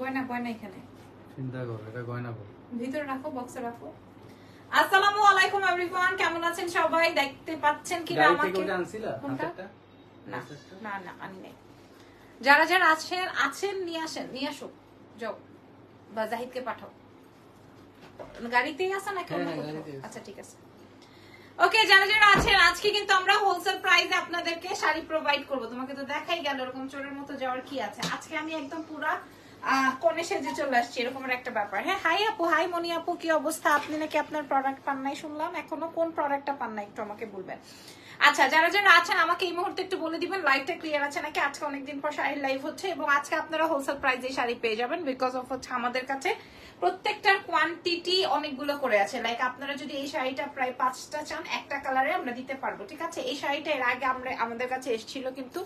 গয়না গয়না এখানে। চিন্তা করো এটা গয়না বল। ভিতরে রাখো বক্সে রাখো। আসসালামু আলাইকুম এভরিওয়ান কেমন আছেন সবাই? দেখতে পাচ্ছেন আমাকে? না না না আনি নাই। যারা যারা আছেন আছেন নিয়ে আসেন নিয়ে আসো। যাও বা জাহিদকে পাঠাও। গাড়িতেই নাকি অন্য হ্যাঁ, আছে। আচ্ছা ঠিক আছে। ওকে যারা যারা আছেন আজকে কিন্তু আমরা হোলসেল প্রাইসে আপনাদেরকে শাড়ি প্রোভাইড করব। তোমাকে তো দেখাই গেল এরকম চোরের মতো যাওয়ার কি আছে? আজকে আমি একদম পুরা কনে সেজে চলে আসছি এরকমের একটা ব্যাপার। হ্যাঁ হাই আপু হাই মনি আপু কি অবস্থা? আপনি নাকি আপনার প্রোডাক্ট পান নাই শুনলাম? এখনও কোন প্রোডাক্টটা পান নাই? একটু আমাকে বলবেন। আচ্ছা যারা যারা আছেন আমাকে এই মুহূর্তে একটু বলে দিবেন লাইভটা ক্লিয়ার আছে নাকি? আজকে অনেকদিন পর শাড়ির লাইভ হচ্ছে এবং আজকে আপনারা হোলসেল প্রাইসে শাড়ি পেয়ে যাবেন বিকজ অফ হচ্ছে আমাদের কাছে প্রত্যেকটার কোয়ান্টিটি অনেকগুলো করে আছে। লাইক আপনারা যদি এই শাড়িটা প্রায় পাঁচটা চান একটা কালারে আমরা দিতে পারব ঠিক আছে? এই শাড়িটা এর আগে আমরা আমাদের কাছে এসেছিল কিন্তু।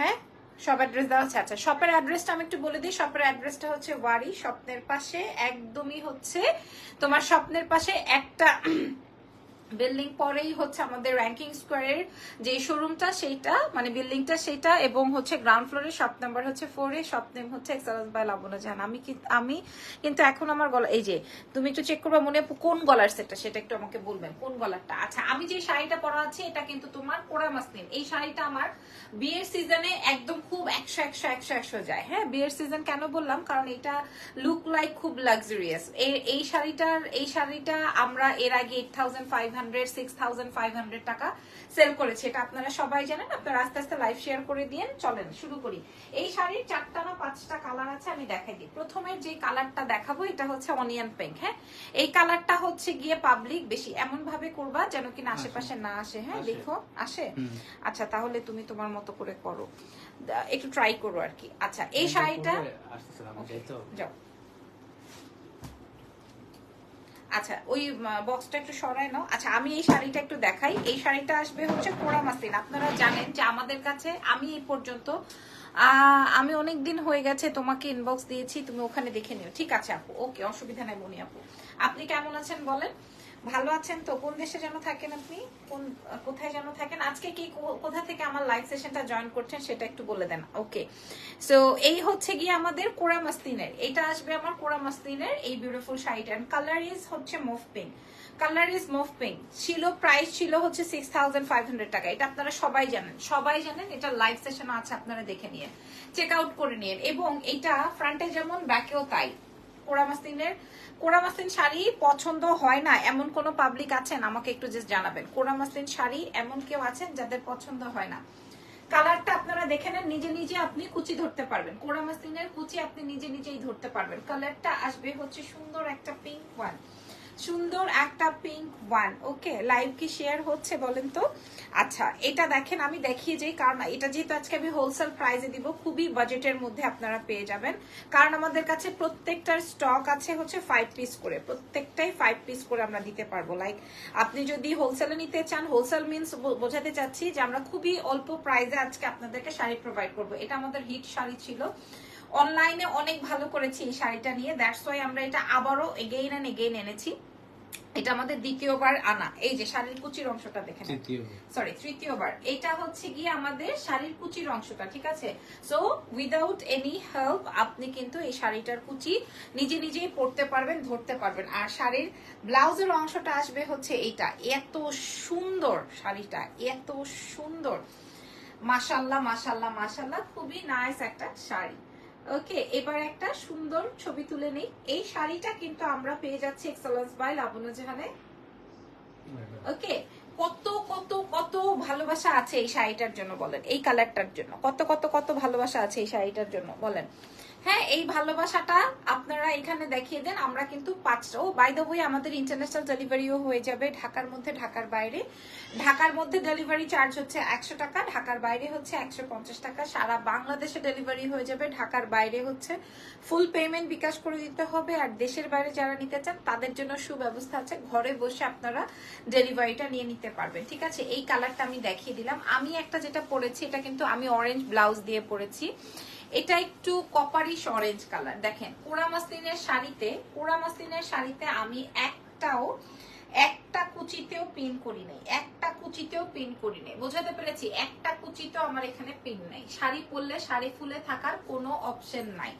হ্যাঁ? শপ অ্যাড্রেস দেওয়া আছে। আচ্ছা শপের অ্যাড্রেসটা আমি একটু বলে দিই। শপের অ্যাড্রেসটা হচ্ছে ওয়ারি, স্বপ্নের পাশে। একদমই হচ্ছে তোমার স্বপ্নের পাশে একটা বিল্ডিং পরেই হচ্ছে আমাদের র্যাঙ্কিং স্কোয়ারের যে শোরুমটা সেইটা মানে বিল্ডিংটা সেটা এবং হচ্ছে গ্রাউন্ড ফ্লোরে শপ নাম্বার হচ্ছে ফোর শপ নেম হচ্ছে এক্সালাস বাই লাবনা জাহান আমি আমি কিন্তু এখন আমার গলা এই যে, তুমি একটু চেক করবা মনে কোন গলার সেটটা, সেটা একটু আমাকে বলবেন, কোন গলারটা? আচ্ছা আমি যে শাড়িটা পরা আছে, এটা কিন্তু তোমার কোরা মাসলিন। এই শাড়িটা আমার বিয়ের সিজনে একদম খুব একশো একশো একশো একশো যায়। হ্যাঁ বিয়ের সিজন কেন বললাম? কারণ এটা লুক লাইক খুব লাক্সারিয়াস এই শাড়িটার এই শাড়িটা আমরা এর আগে eight thousand five hundred six thousand five hundred টাকা সেল করেছি। এটা আপনারা সবাই জানেন আপনারা আস্তে আস্তে লাইভ শেয়ার করে দিন চলেন শুরু করি। এই শাড়ির চারটা না পাঁচটা কালার আছে আমি দেখাই দিই। প্রথমের যে কালারটা দেখাবো এটা হচ্ছে অনিয়ন পিঙ্ক হ্যাঁ? এই কালারটা হচ্ছে গিয়ে পাবলিক বেশি এমন ভাবে করবা যেন কিনা আশেপাশে না আসে হ্যাঁ? দেখো আসে? আচ্ছা তাহলে তুমি তোমার মতো করে করো। একটু ট্রাই করো আর কি। আচ্ছা এই শাড়িটা। যাও। আচ্ছা ওই বক্সটা একটু সরায় নাও। আচ্ছা আমি এই শাড়িটা একটু দেখাই। এই শাড়িটা আসবে হচ্ছে কোড়া মাসিন আপনারা জানেন যে আমাদের কাছে, আমি এই পর্যন্ত আমি অনেক দিন হয়ে গেছে তোমাকে ইনবক্স দিয়েছি, তুমি ওখানে দেখে নিও। ঠিক আছে আপু, ওকে, অসুবিধা নাই মনি আপু। আপনি কেমন আছেন বলেন? ভালো আছেন তো? কোন দেশে যেন থাকেন আপনি? কোন কোথায় যেন থাকেন? আজকে কি কোথা থেকে আমার লাইভ সেশনটা জয়েন করছেন সেটা একটু বলে দেন। ওকে সো এই হচ্ছে গিয়ে আমাদের কোরা মাসলিনের এটা আসবে আমার কোরা মাসলিনের এই বিউটিফুল শাড়িটা। কালার ইজ হচ্ছে mauve pink. Colour is mauve pink. ছিল প্রাইস ছিল হচ্ছে সিক্স থাউজেন্ড ফাইভ হান্ড্রেড টাকা। এটা আপনারা সবাই জানেন। সবাই জানেন, এটা লাইভ সেশন আছে, আপনারা দেখে নিয়ে। চেক আউট করে নিন এবং এটা ফ্রন্টে যেমন ব্যাকেও তাই। কোরা কোরামাসিন শাড়ি পছন্দ হয় না, এমন কোন পাবলিক আছেন? আমাকে একটু জাস্ট জানাবেন। কোরামাসিন শাড়ি এমন কেউ আছেন যাদের পছন্দ হয় না? কালারটা আপনারা দেখে নেন, নিজে নিজে আপনি কুচি ধরতে পারবেন। কোরামাসিনের কুচি আপনি নিজে নিজেই ধরতে পারবেন। কালারটা আসবে হচ্ছে সুন্দর একটা পিঙ্ক ওয়ান সুন্দর একটা পিঙ্ক ওয়ান ওকে লাইভ কি শেয়ার হচ্ছে বলেন তো? আচ্ছা এটা দেখেন, আমি দেখিয়ে যাই কারণ এটা যেহেতু আজকে আমি হোলসেল প্রাইসে দিব, খুবই বাজেটের মধ্যে আপনারা পেয়ে যাবেন। কারণ আমাদের কাছে প্রত্যেকটার স্টক আছে হচ্ছে ফাইভ পিস করে, প্রত্যেকটাই ফাইভ পিস করে আমরা দিতে পারব। লাইক আপনি যদি হোলসেলে নিতে চান হোলসেল মিনস বোঝাতে চাচ্ছি যে আমরা খুবই অল্প প্রাইসে আজকে আপনাদেরকে শাড়ি প্রোভাইড করব। এটা আমাদের হিট শাড়ি ছিল। অনলাইনে অনেক ভালো করেছি এই শাড়িটা নিয়ে। দ্যাটস ওয়াই আমরা এটা আবারও এগেইন অ্যান্ড এগেইন এনেছি। এটা আমাদের দ্বিতীয়বার আনা। এই যে শাড়ির কুচির অংশটা দেখেন। সরি তৃতীয়বার। এটা হচ্ছে গিয়ে আমাদের শাড়ির কুচির অংশটা ঠিক আছে? সো উইদাউট এনি হেল্প আপনি কিন্তু এই শাড়িটার কুচি নিজে নিজেই পরতে পারবেন ধরতে পারবেন। আর শাড়ির ব্লাউজের অংশটা আসবে হচ্ছে এইটা। এত সুন্দর শাড়িটা এত সুন্দর। মাশাল্লাহ মাশাল্লাহ মাশাল্লাহ। খুবই নাইস একটা শাড়ি। ওকে এবার একটা সুন্দর ছবি তুলে নেই। এই শাড়িটা কিন্তু আমরা পেয়ে যাচ্ছি এক্সেলেন্স বাই লাবণ্য জাহানে। ওকে কত কত কত ভালোবাসা আছে এই শাড়িটার জন্য বলেন। এই কালারটার জন্য। কত কত কত ভালোবাসা আছে এই শাড়িটার জন্য বলেন। হ্যাঁ এই ভালোবাসাটা আপনারা এখানে দেখিয়ে দেন। আমরা কিন্তু পাঁচটা ও বাই ওয়ে আমাদের ইন্টারন্যাশনাল ডেলিভারিও হয়ে যাবে ঢাকার মধ্যে, ঢাকার বাইরে। ঢাকার মধ্যে ডেলিভারি চার্জ হচ্ছে একশো টাকা, ঢাকার বাইরে হচ্ছে একশো পঞ্চাশ টাকা। সারা বাংলাদেশে ডেলিভারি হয়ে যাবে, ঢাকার বাইরে হচ্ছে ফুল পেমেন্ট বিকাশ করে দিতে হবে। আর দেশের বাইরে যারা নিতে চান, তাদের জন্য সুব্যবস্থা আছে। ঘরে বসে আপনারা ডেলিভারিটা নিয়ে নিতে পারবেন। ঠিক আছে? এই কালারটা আমি দেখিয়ে দিলাম। আমি একটা যেটা পরেছি, এটা কিন্তু আমি অরেঞ্জ ব্লাউজ দিয়ে পরেছি। এটা একটু কপারিশ অরেঞ্জ কালার দেখেন কোরা মাসলিনের শাড়িতে কোরা মাসলিনের শাড়িতে আমি একটাও একটা কুচিতেও পিন করি নাই, একটা কুচিতেও পিন করি নাই। বোঝাতে পেরেছি, একটা কুচিতেও আমার এখানে পিন নাই। শাড়ি পরলে শাড়ি ফুলে থাকার কোনো অপশন নাই।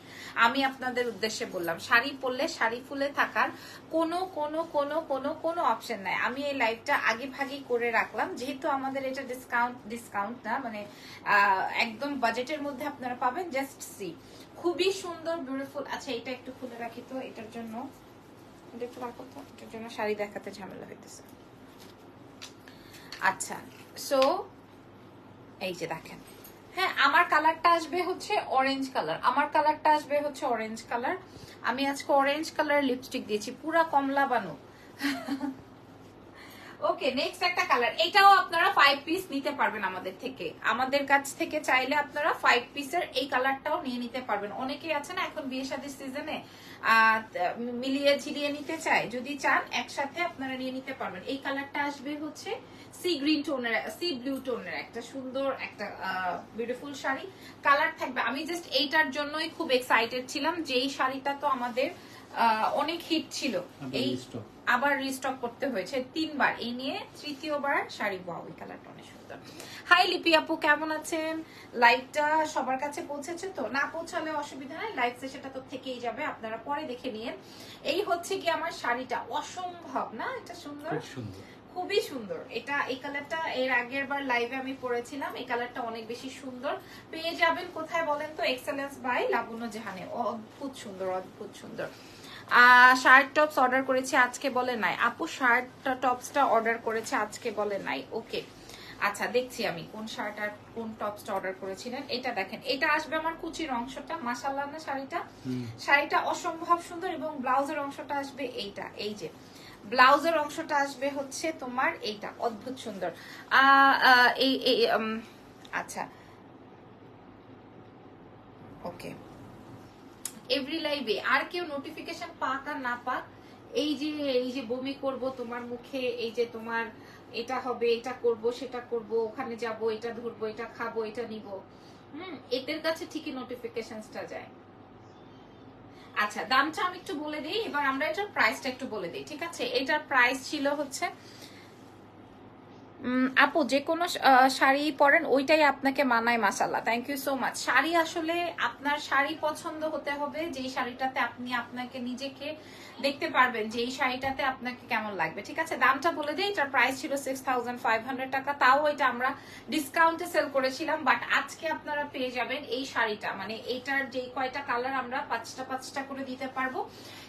আমি আপনাদের উদ্দেশ্যে বললাম, শাড়ি পরলে শাড়ি ফুলে থাকার কোনো কোনো কোনো কোনো কোনো অপশন নাই। আমি এই লাইভটা আগে ভাগে করে রাখলাম। যেহেতু আমাদের এটা ডিসকাউন্ট ডিসকাউন্ট না মানে একদম বাজেটের মধ্যে আপনারা পাবেন জাস্ট সি খুবই সুন্দর বিউটিফুল আচ্ছা এটা একটু খুলে রাখি তো, এটার জন্য। এটা একটু তো এটার জন্য শাড়ি দেখাতে ঝামেলা হইতেছে। আচ্ছা সো এই যে দেখেন। হ্যাঁ আমার কালারটা আসবে হচ্ছে অরেঞ্জ কালার আমার কালারটা আসবে হচ্ছে অরেঞ্জ কালার আমি আজকে অরেঞ্জ কালার লিপস্টিক দিয়েছি, পুরা কমলা বানু। ওকে নেক্সট একটা কালার এটাও আপনারা ফাইভ পিস নিতে পারবেন আমাদের থেকে। আমাদের কাছ থেকে চাইলে আপনারা ফাইভ পিসের এই কালারটাও নিয়ে নিতে পারবেন। অনেকেই আছে না এখন বিয়ে শাদীর সিজনে মিলিয়ে ঝিলিয়ে নিতে চায়। যদি চান একসাথে আপনারা নিয়ে নিতে পারবেন। এই কালারটা আসবে হচ্ছে সি গ্রিন টোনের সি ব্লু টোনের একটা সুন্দর একটা বিউটিফুল শাড়ি। কালার থাকবে। আমি জাস্ট এইটার জন্যই খুব এক্সাইটেড ছিলাম যে এই শাড়িটা তো আমাদের অনেক হিট ছিল। এই আবার রিস্টক করতে হয়েছে তিনবার। এই নিয়ে তৃতীয়বার শাড়ি ওয়াও এই কালারটা অনেক সুন্দর। হাই লিপি আপু কেমন আছেন? লাইভটা সবার কাছে পৌঁছেছে তো? না পৌঁছালে অসুবিধা নাই লাইভ সেটা তো থেকেই যাবে আপনারা পরে দেখে নিন। এই হচ্ছে কি আমার শাড়িটা অসম্ভব না? এটা সুন্দর? সুন্দর। খুবই সুন্দর। এটা এই কালারটা এর আগের বার লাইভে আমি পরেছিলাম এই কালারটা অনেক বেশি সুন্দর। পেয়ে যাবেন কোথায় বলেন তো? এক্সেলেন্স বাই লাবণ্য জাহানে। অদ্ভুত সুন্দর অদ্ভুত সুন্দর। শার্ট টপস অর্ডার করেছি আজকে বলে নাই। আপু শার্ট টপসটা অর্ডার করেছে আজকে বলে নাই। ওকে আচ্ছা দেখছি আমি কোন শার্ট আর কোন টপসটা অর্ডার করেছিলেন। এটা দেখেন এটা আসবে আমার কুচির অংশটা মাসাল্লাহ না শাড়িটা? শাড়িটা অসম্ভব সুন্দর এবং ব্লাউজের অংশটা আসবে এইটা এই যে। ব্লাউজের অংশটা আসবে হচ্ছে তোমার এইটা অদ্ভুত সুন্দর। আহ, আহ, এই এই, আচ্ছা। ওকে এভরি লাইভে আর কেউ নোটিফিকেশন পাক আর না পাক, এই যে এই যে বমি করব তোমার মুখে, এই যে তোমার এটা হবে, এটা করব, সেটা করব, ওখানে যাব, এটা ধরবো, এটা খাব, এটা নিব। হুম, এদের কাছে ঠিকই নোটিফিকেশনসটা যায়। আচ্ছা দামটা আমি একটু বলে দিই, এবার আমরা এটার প্রাইসটা একটু বলে দিই, ঠিক আছে? এটার প্রাইস ছিল হচ্ছে আপু, যে কোনো শাড়ি পরেন, ওইটাই আপনাকে মানায় মাসাল্লাহ thank you so much sari আসলে আপনার শাড়ি পছন্দ হতে হবে, যেই শাড়িটাতে আপনি আপনাকে নিজেকে দেখতে পারবেন যে এই শাড়িটাতে আপনাকে কেমন লাগবে। ঠিক আছে? দামটা বলে দিই এটার প্রাইস ছিল সিক্স টাকা। তাও এটা আমরা ডিসকাউন্টে সেল করেছিলাম বাট আজকে আপনারা পেয়ে যাবেন এই শাড়িটা। মানে এইটার যে কয়টা কালার আমরা পাঁচটা পাঁচটা করে দিতে পারব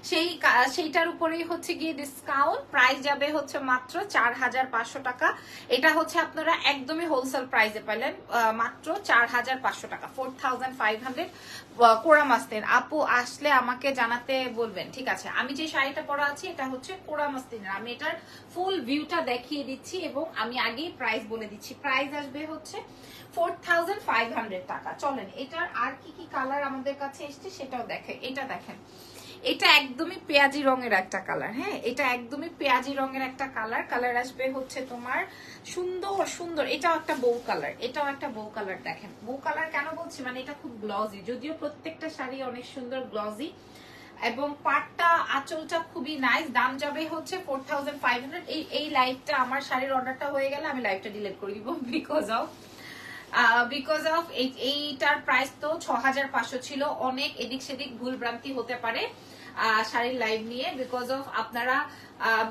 সেই সেইটার উপরেই হচ্ছে গিয়ে ডিসকাউন্ট প্রাইস যাবে হচ্ছে মাত্র চার হাজার পাঁচশো টাকা। এটা হচ্ছে আপনারা একদমই হোলসেল প্রাইসে আহ, মাত্র চার হাজার পাঁচশো টাকা। ফোর থাউজেন্ড ফাইভ হান্ড্রেড কোরা মাস্তিন আপু আসলে আমাকে জানাতে বলবেন ঠিক আছে? আমি যে শাড়িটা পরা আছি, এটা হচ্ছে কোরা মাস্তিনের আমি এটার ফুল ভিউটা দেখিয়ে দিচ্ছি এবং আমি আগেই প্রাইস বলে দিচ্ছি। প্রাইস আসবে হচ্ছে ফোর টাকা। চলেন, এটার আর কি কি কালার আমাদের কাছে এসছে সেটাও দেখে, এটা দেখেন। এটা একদমই পেঁয়াজি রঙের একটা কালার হ্যাঁ? এটা একদমই পেঁয়াজি রঙের একটা কালার কালার আসবে হচ্ছে তোমার সুন্দর সুন্দর। এটাও একটা বউ কালার এটাও একটা বউ কালার দেখেন। বউ কালার কেন বলছি? মানে এটা খুব গ্লজি যদিও প্রত্যেকটা শাড়ি অনেক সুন্দর গ্লজি এবং পাটটা, আঁচলটা খুবই নাইস দাম যাবে হচ্ছে ফোর থাউজেন্ড ফাইভ হান্ড্রেড এই এই লাইভটা আমার শাড়ির অর্ডারটা হয়ে গেলে আমি লাইভটা ডিলেট করে দিব বিকজ অফ বিকজ অফ এইটার প্রাইস তো ছ হাজার পাঁচশো ছিল। অনেক এদিক সেদিক ভুল ভ্রান্তি হতে পারে। শাড়ির লাইভ নিয়ে বিকজ অফ আপনারা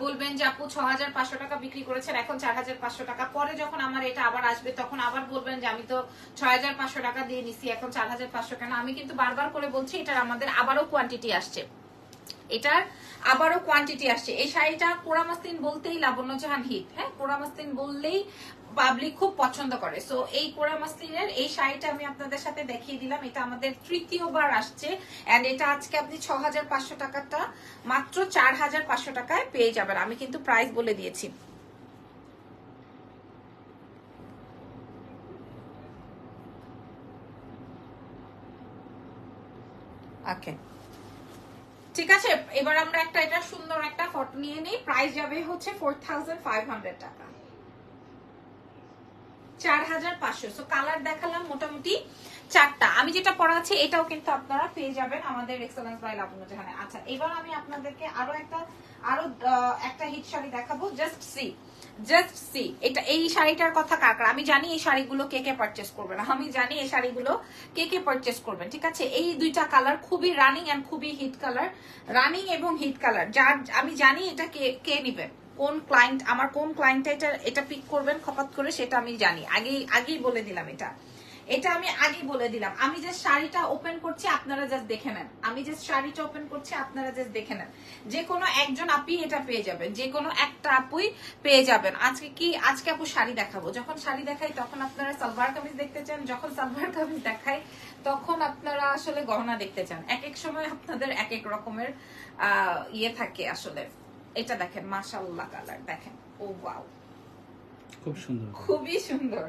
বলবেন যে আপু ছ হাজার পাঁচশো টাকা বিক্রি করেছেন, এখন চার হাজার পাঁচশো টাকা। পরে যখন আমার এটা আবার আসবে, তখন আবার বলবেন যে আমি তো ছয় হাজার পাঁচশো টাকা দিয়ে নিছি, এখন চার হাজার পাঁচশো কেন? আমি কিন্তু বারবার করে বলছি, এটার আমাদের আবারও কোয়ান্টিটি আসছে। এটার আবারও কোয়ান্টিটি আসছে। এই শাড়িটা কোরামাস্তিন বলতেই লাবণ্য জাহান হিট হ্যাঁ? কোরামাস্তিন বললেই পাবলিক খুব পছন্দ করে। সো এই কোরামাস্তিনের এই শাড়িটা আমি আপনাদের সাথে দেখিয়ে দিলাম। এটা আমাদের তৃতীয়বার আসছে এন্ড এটা আজকে আপনি ছ হাজার পাঁচশো টাকাটা মাত্র চার হাজার পাঁচশো টাকায় পেয়ে যাবেন। আমি কিন্তু প্রাইস বলে দিয়েছি। ওকে ঠিক আছে? এবার আমরা একটা, এটা সুন্দর একটা ফটো নিয়ে নিই। প্রাইস যাবে হচ্ছে ফোর থাউজেন্ড ফাইভ হান্ড্রেড টাকা। চার হাজার পাঁচশো। সো কালার দেখালাম মোটামুটি চারটা। আমি যেটা পড়া এটাও কিন্তু আপনারা পেয়ে যাবেন আমাদের এক্সেলেন্স বাই লাবণ্য জাহানে আচ্ছা এবার আমি আপনাদেরকে আরও একটা আরও একটা হিট শাড়ি দেখাবো। জাস্ট সি জাস্ট সি এটা, এই শাড়িটার কথা কার আমি জানি এই শাড়িগুলো কে কে পারচেস করবেন। আমি জানি এই শাড়িগুলো কে কে পারচেস করবেন, ঠিক আছে? এই দুইটা কালার খুবই রানিং এন্ড খুবই হিট কালার রানিং এবং হিট কালার যার, আমি জানি এটা কে কে নিবেন কোন ক্লায়েন্ট আমার কোন ক্লায়েন্ট এটা এটা পিক করবেন, খপাত করে সেটা আমি জানি। আগেই আগেই বলে দিলাম এটা। এটা আমি আগেই বলে দিলাম। আমি যে শাড়িটা ওপেন করছি, আপনারা জাস্ট দেখে নেন। আমি যে শাড়িটা ওপেন করছি, আপনারা জাস্ট দেখে নেন। যে কোনো একজন আপি এটা পেয়ে যাবেন। যে কোনো একটা আপুই পেয়ে যাবেন। আজকে কি, আজকে আপু শাড়ি দেখাবো। যখন শাড়ি দেখাই, তখন আপনারা সালভার কামিজ দেখতে চান। যখন সালভার কামিজ দেখাই, তখন আপনারা আসলে গহনা দেখতে চান। এক এক সময় আপনাদের এক এক রকমের ইয়ে থাকে আসলে। এটা দেখেন মাসাল্লাহ কালার দেখেন ও ওয়াও খুব সুন্দর। খুবই সুন্দর।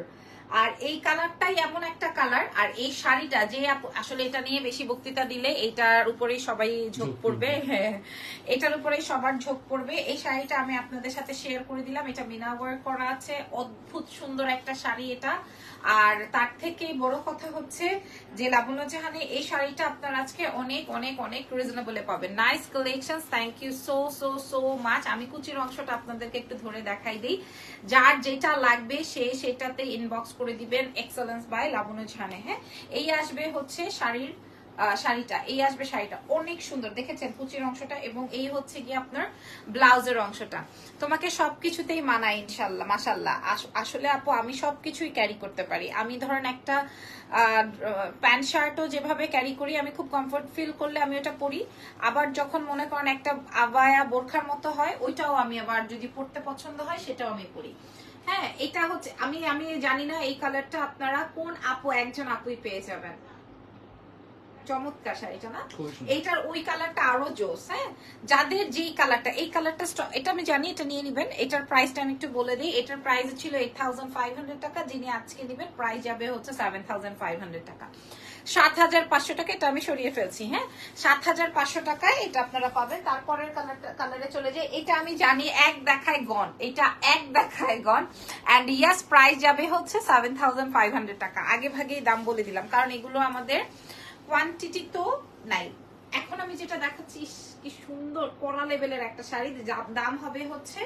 আর এই কালারটাই এমন একটা কালার আর এই শাড়িটা যে আসলে এটা নিয়ে বেশি বক্তৃতা দিলে এটার উপরেই সবাই ঝোঁক পড়বে। হ্যাঁ এটার উপরেই সবার ঝোঁক পড়বে। এই শাড়িটা আমি আপনাদের সাথে শেয়ার করে দিলাম। এটা মিনা ওয়ার্ক করা আছে। অদ্ভুত সুন্দর একটা শাড়ি এটা। আর তার থেকে বড় কথা হচ্ছে যে লাবণ্য জাহানে এই শাড়িটা আপনার আজকে অনেক অনেক অনেক রিজনেবলে পাবেন। Nice collection thank you so so so much আমি কুচির অংশটা আপনাদেরকে একটু ধরে দেখাই দিই। যার যেটা লাগবে সে সেটাতে ইনবক্স করে দিবেন এক্সেলেন্স বাই লাবণ্য ঝানে হ্যাঁ? এই আসবে হচ্ছে শাড়ির শাড়িটা, এই আসবে শাড়িটা। অনেক সুন্দর, দেখেছেন কুচির অংশটা এবং এই হচ্ছে কি আপনার ব্লাউজের অংশটা। তোমাকে সবকিছুতেই মানায় ইনশাল্লাহ মাসাল্লাহ আসলে আপু, আমি সবকিছুই ক্যারি করতে পারি। আমি ধরেন একটা প্যান্ট শার্টও যেভাবে ক্যারি করি, আমি খুব কমফোর্ট ফিল করলে আমি ওটা পরি। আবার যখন মনে করেন একটা আবায়া বোরখার মতো হয়, ওইটাও আমি আবার যদি পরতে পছন্দ হয়, সেটাও আমি পরি। হ্যাঁ এটা হচ্ছে, আমি আমি জানি না এই কালারটা আপনারা কোন আপু, একজন আপুই পেয়ে যাবেন। চমৎকার শাড়িটা না? এইটার ওই কালারটা আরও জোস হ্যাঁ? যাদের যেই কালারটা এই কালারটা এটা আমি জানি এটা নিয়ে নেবেন। এটার প্রাইসটা আমি একটু বলে দিই। এটার প্রাইস ছিল এইট থাউজেন্ড ফাইভ হান্ড্রেড টাকা যিনি আজকে নেবেন প্রাইস যাবে হচ্ছে সেভেন থাউজেন্ড ফাইভ হান্ড্রেড টাকা। সাত হাজার পাঁচশো টাকা এটা আমি সরিয়ে ফেলছি হ্যাঁ? সাত হাজার পাঁচশো টাকায় এটা আপনারা পাবেন। তারপরের কালারটা কালারে চলে যায় এটা আমি জানি এক দেখায় গন। এটা এক দেখায় গন। অ্যান্ড ইয়াস প্রাইস যাবে হচ্ছে সেভেন থাউজেন্ড ফাইভ হান্ড্রেড টাকা। আগে ভাগেই দাম বলে দিলাম কারণ এগুলো আমাদের কোয়ান্টিটি তো নাই। এখন আমি যেটা দেখাচ্ছি কি সুন্দর কড়া লেভেলের একটা শাড়ি। দাম হবে হচ্ছে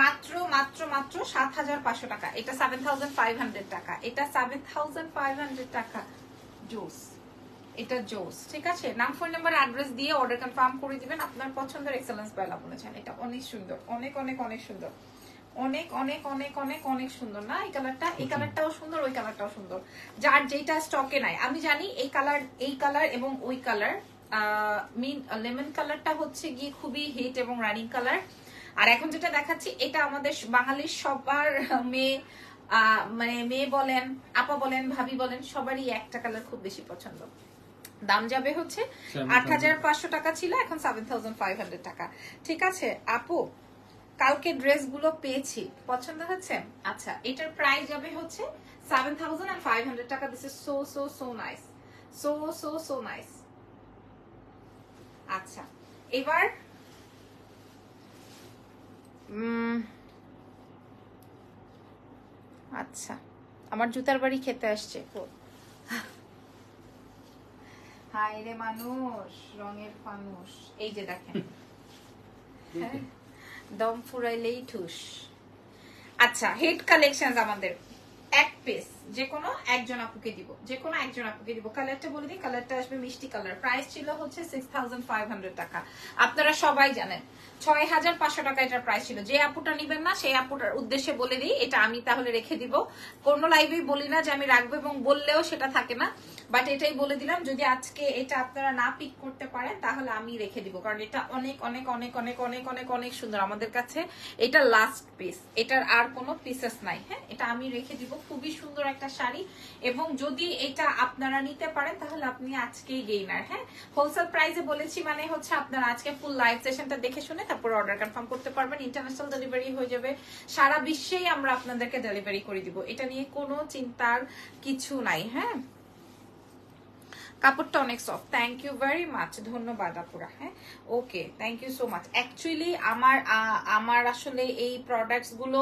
মাত্র মাত্র মাত্র সাত হাজার পাঁচশো টাকা। এটা সেভেন থাউজেন্ড ফাইভ হান্ড্রেড টাকা। এটা সেভেন থাউজেন্ড ফাইভ হান্ড্রেড টাকা। জোস। এটা জোস, ঠিক আছে? নাম ফোন নাম্বার অ্যাড্রেস দিয়ে অর্ডার কনফার্ম করে দিবেন। আপনার পছন্দের এক্সেলেন্স বেলা বলেছেন। এটা অনেক সুন্দর, অনেক অনেক অনেক সুন্দর। অনেক অনেক অনেক অনেক অনেক সুন্দর না? এই কালারটা এই কালারটাও সুন্দর ওই কালারটাও সুন্দর। যার যেটা স্টকে নাই। আমি জানি এই কালার এই কালার এবং ওই কালার মিন লেমন কালারটা হচ্ছে গিয়ে খুবই হিট এবং রানিং কালার আর এখন যেটা দেখাচ্ছি এটা আমাদের বাঙালির সবার মেয়ে আহ, মানে মেয়ে বলেন আপা বলেন ভাবি বলেন সবারই একটা কালার খুব বেশি পছন্দ। দাম যাবে হচ্ছে আট হাজার পাঁচশো টাকা ছিল এখন সেভেন থাউজেন্ড ফাইভ হান্ড্রেড টাকা। ঠিক আছে আপু কালকে ড্রেসগুলো পেয়েছি। পছন্দ হচ্ছে? আচ্ছা এটার প্রাইস যাবে হচ্ছে seven thousand and five hundred টাকা this so so so nice so so so nice আচ্ছা এবার আচ্ছা আমার জুতার বাড়ি খেতে আসছে। হায় রে মানুষ, রঙের ফানুষ এই যে দেখেন। হ্যাঁ দম ফুরাইলেই ঠুস। আচ্ছা হেড কালেকশন আমাদের। এক পিস যে কোনো একজন আপুকে দিব যে কোনো একজন আপুকে দিব। কালারটা বলে দিই কালারটা আসবে মিষ্টি কালার প্রাইস ছিল হচ্ছে সিক্স টাকা। আপনারা সবাই জানেন, ছয় হাজার পাঁচশো টাকা এটার প্রাইস ছিল। যে আপুটা নিবেন না, সেই আপুটার উদ্দেশ্যে বলে দিই, এটা আমি তাহলে রেখে দিব। লাইভেই বলি না যে আমি রাখব এবং বললেও সেটা থাকে না। বাট এটাই বলে দিলাম, যদি আজকে এটা আপনারা না পিক করতে পারেন, তাহলে আমি রেখে দিব। কারণ এটা অনেক অনেক অনেক অনেক অনেক অনেক অনেক সুন্দর। আমাদের কাছে এটা লাস্ট পিস এটার আর কোনো পিসেস নাই হ্যাঁ? এটা আমি রেখে দিব। খুবই সুন্দর একটা শাড়ি, এবং যদি এটা আপনারা নিতে পারেন, তাহলে আপনি আজকেই গেইনার হ্যাঁ? হোলসেল প্রাইসে বলেছি মানে হচ্ছে আপনারা আজকে ফুল লাইভ সেশনটা দেখে শুনে তারপর অর্ডার কনফার্ম করতে পারবেন। ইন্টারন্যাশনাল ডেলিভারি হয়ে যাবে। সারা বিশ্বেই আমরা আপনাদেরকে ডেলিভারি করে দিব। এটা নিয়ে কোনো চিন্তার কিছু নাই হ্যাঁ? কাপড়টা অনেক soft thank you very much ধন্যবাদ আপুরা হ্যাঁ? Okay thank you so much actually আমার আমার আসলে এই প্রোডাক্টসগুলো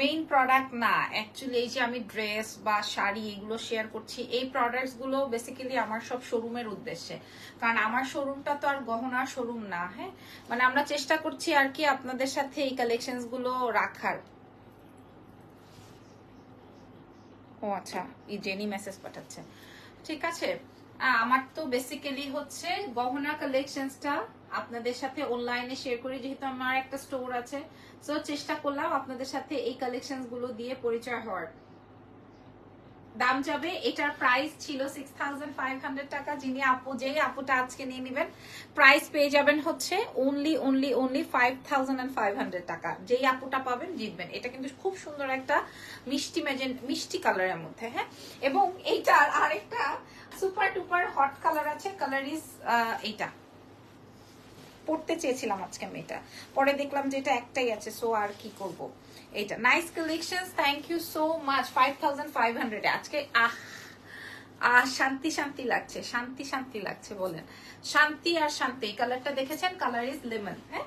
মেইন প্রোডাক্ট না। অ্যাকচুয়ালি এই যে আমি ড্রেস বা শাড়ি এগুলো শেয়ার করছি, এই প্রোডাক্টসগুলো বেসিক্যালি আমার সব শোরুমের উদ্দেশ্যে। কারণ আমার শোরুমটা তো আর গহনার শোরুম না হ্যাঁ? মানে আমরা চেষ্টা করছি আর কি আপনাদের সাথে এই কালেকশনসগুলো রাখার। ও আচ্ছা এই জেনি মেসেজ পাঠাচ্ছে। ঠিক আছে? আমার তো বেসিক্যালি হচ্ছে গহনা কালেকশনসটা আপনাদের সাথে অনলাইনে শেয়ার করি, যেহেতু আমার একটা স্টোর আছে। তো চেষ্টা করলাম আপনাদের সাথে এই কালেকশন দিয়ে পরিচয় হওয়ার। দাম যাবে। এটার প্রাইস ছিল সিক্স টাকা। যিনি আপু যে আপুটা আজকে নিয়ে নেবেন প্রাইস পেয়ে যাবেন হচ্ছে অনলি অনলি অনলি ফাইভ টাকা। যেই আপুটা পাবেন, জিতবেন। এটা কিন্তু খুব সুন্দর একটা মিষ্টি মেজেন মিষ্টি কালারের মধ্যে হ্যাঁ? এবং এইটার আরেকটা সুপার টুপার হট কালার আছে। কালার ইজ এইটা। পড়তে চেয়েছিলাম আজকে আমি এটা। পরে দেখলাম যে এটা একটাই আছে সো আর কি করব? এইটা nice collection thank you so much five thousand five hundred আজকে আহ আহ, শান্তি শান্তি লাগছে, শান্তি শান্তি লাগছে বলেন। শান্তি আর শান্তি কালারটা দেখেছেন? কালার ইজ লেমন হ্যাঁ?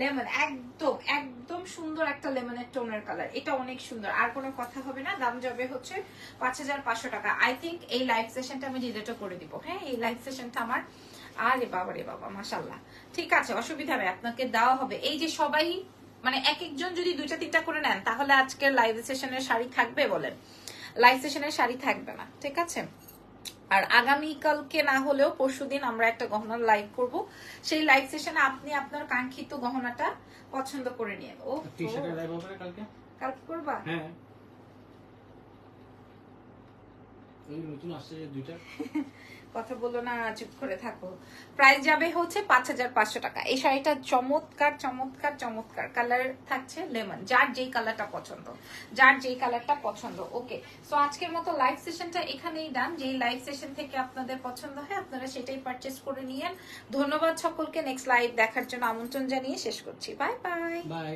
লেমন একদম একদম সুন্দর একটা লেমনের টোনের কালার এটা অনেক সুন্দর। আর কোনো কথা হবে না, দাম যাবে হচ্ছে পাঁচ হাজার পাঁচশো টাকা। আই থিঙ্ক এই লাইভ সেশনটা আমি ডিলেটও করে দিব হ্যাঁ? এই লাইভ সেশনটা আমার, আরে বাবা রে বাবা মাসাল্লাহ ঠিক আছে, অসুবিধা নেই, আপনাকে দেওয়া হবে। এই যে সবাই মানে এক একজন যদি দুইটা তিনটা করে নেন তাহলে আজকের লাইভ সেশনের শাড়ি থাকবে বলেন লাইভ সেশনের শাড়ি থাকবে না ঠিক আছে? আর আগামীকালকে না হলেও পরশুদিন আমরা একটা গহনার লাইভ করব। সেই লাইভ সেশনে আপনি আপনার কাঙ্ক্ষিত গহনাটা পছন্দ করে নিয়ে ও টি লাইভ হবে কালকে? কালকে করবা? হ্যাঁ। নতুন আসছে দুইটা। কথা বলো না চুপ করে থাকো। প্রাইস যাবে হচ্ছে পাঁচ হাজার পাঁচশো টাকা। এই শাড়িটা চমৎকার চমৎকার চমৎকার কালার থাকছে লেমন যার যেই কালারটা পছন্দ, যার যেই কালারটা পছন্দ। ওকে সো আজকের মতো লাইভ সেশনটা এখানেই ডান যেই লাইভ সেশন থেকে আপনাদের পছন্দ হয়, আপনারা সেটাই পারচেস করে নিয়েন। ধন্যবাদ সকলকে। নেক্সট লাইভ দেখার জন্য আমন্ত্রণ জানিয়ে শেষ করছি। Bye bye bye